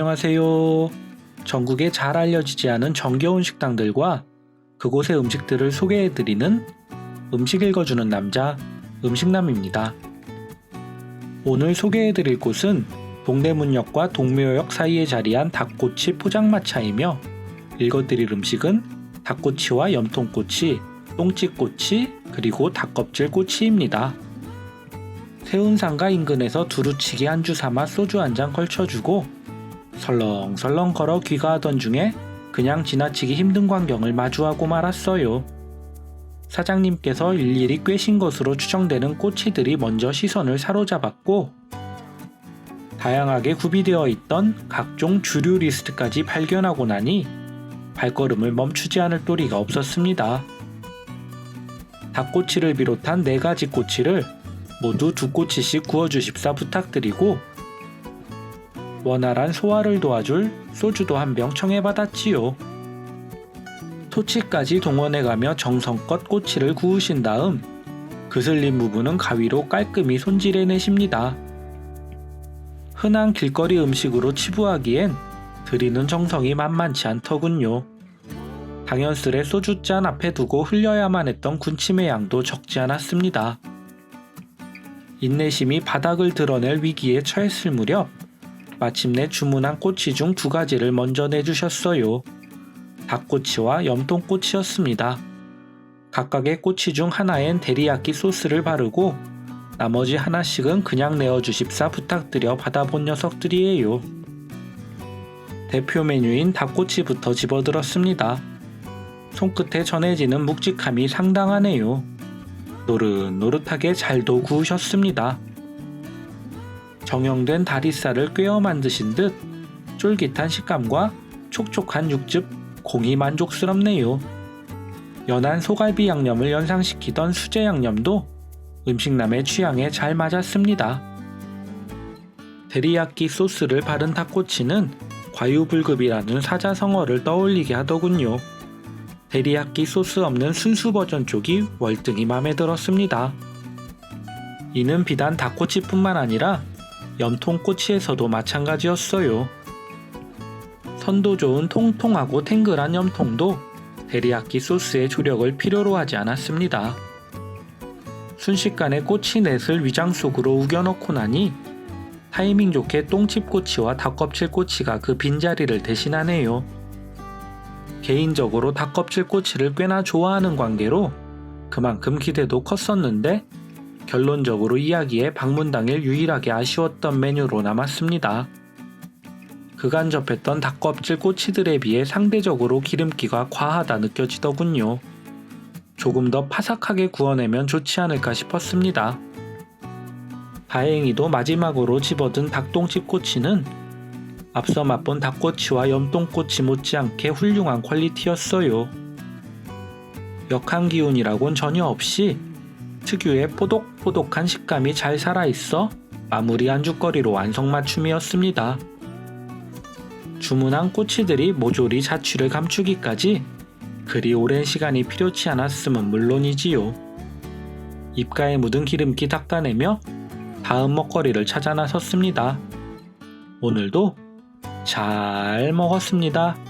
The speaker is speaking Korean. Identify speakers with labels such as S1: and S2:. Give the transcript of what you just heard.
S1: 안녕하세요. 전국에 잘 알려지지 않은 정겨운 식당들과 그곳의 음식들을 소개해드리는 음식 읽어주는 남자 음식남입니다. 오늘 소개해드릴 곳은 동대문역과 동묘역 사이에 자리한 닭꼬치 포장마차이며 읽어드릴 음식은 닭꼬치와 염통꼬치, 똥집꼬치, 그리고 닭껍질 꼬치입니다. 세운상가 인근에서 두루치기 한주 삼아 소주 한 잔 걸쳐주고 설렁설렁 걸어 귀가하던 중에 그냥 지나치기 힘든 광경을 마주하고 말았어요. 사장님께서 일일이 꿰신 것으로 추정되는 꼬치들이 먼저 시선을 사로잡았고 다양하게 구비되어 있던 각종 주류 리스트까지 발견하고 나니 발걸음을 멈추지 않을 도리가 없었습니다. 닭꼬치를 비롯한 네 가지 꼬치를 모두 두 꼬치씩 구워주십사 부탁드리고 원활한 소화를 도와줄 소주도 한 병 청해받았지요. 토치까지 동원해가며 정성껏 꼬치를 구우신 다음 그슬린 부분은 가위로 깔끔히 손질해내십니다. 흔한 길거리 음식으로 치부하기엔 드리는 정성이 만만치 않더군요. 당연스레 소주잔 앞에 두고 흘려야만 했던 군침의 양도 적지 않았습니다. 인내심이 바닥을 드러낼 위기에 처했을 무렵 마침내 주문한 꼬치 중 두 가지를 먼저 내주셨어요. 닭꼬치와 염통꼬치였습니다. 각각의 꼬치 중 하나엔 데리야끼 소스를 바르고 나머지 하나씩은 그냥 내어주십사 부탁드려 받아본 녀석들이에요. 대표 메뉴인 닭꼬치부터 집어들었습니다. 손끝에 전해지는 묵직함이 상당하네요. 노릇노릇하게 잘도 구우셨습니다. 정형된 다리살을 꿰어 만드신 듯 쫄깃한 식감과 촉촉한 육즙, 공이 만족스럽네요. 연한 소갈비 양념을 연상시키던 수제 양념도 음식남의 취향에 잘 맞았습니다. 데리야끼 소스를 바른 닭꼬치는 과유불급이라는 사자성어를 떠올리게 하더군요. 데리야끼 소스 없는 순수 버전 쪽이 월등히 마음에 들었습니다. 이는 비단 닭꼬치뿐만 아니라 염통꼬치에서도 마찬가지였어요. 선도 좋은 통통하고 탱글한 염통도 데리야끼 소스의 조력을 필요로 하지 않았습니다. 순식간에 꼬치 넷을 위장 속으로 우겨넣고 나니 타이밍 좋게 똥집 꼬치와 닭껍질 꼬치가 그 빈자리를 대신하네요. 개인적으로 닭껍질 꼬치를 꽤나 좋아하는 관계로 그만큼 기대도 컸었는데 결론적으로 이야기에 방문 당일 유일하게 아쉬웠던 메뉴로 남았습니다. 그간 접했던 닭껍질 꼬치들에 비해 상대적으로 기름기가 과하다 느껴지더군요. 조금 더 파삭하게 구워내면 좋지 않을까 싶었습니다. 다행히도 마지막으로 집어든 닭똥집 꼬치는 앞서 맛본 닭꼬치와 염똥꼬치 못지않게 훌륭한 퀄리티였어요. 역한 기운이라곤 전혀 없이 특유의 포독포독한 식감이 잘 살아있어 마무리 안주거리로 완성맞춤이었습니다. 주문한 꼬치들이 모조리 자취를 감추기까지 그리 오랜 시간이 필요치 않았음은 물론이지요. 입가에 묻은 기름기 닦아내며 다음 먹거리를 찾아 나섰습니다. 오늘도 잘 먹었습니다.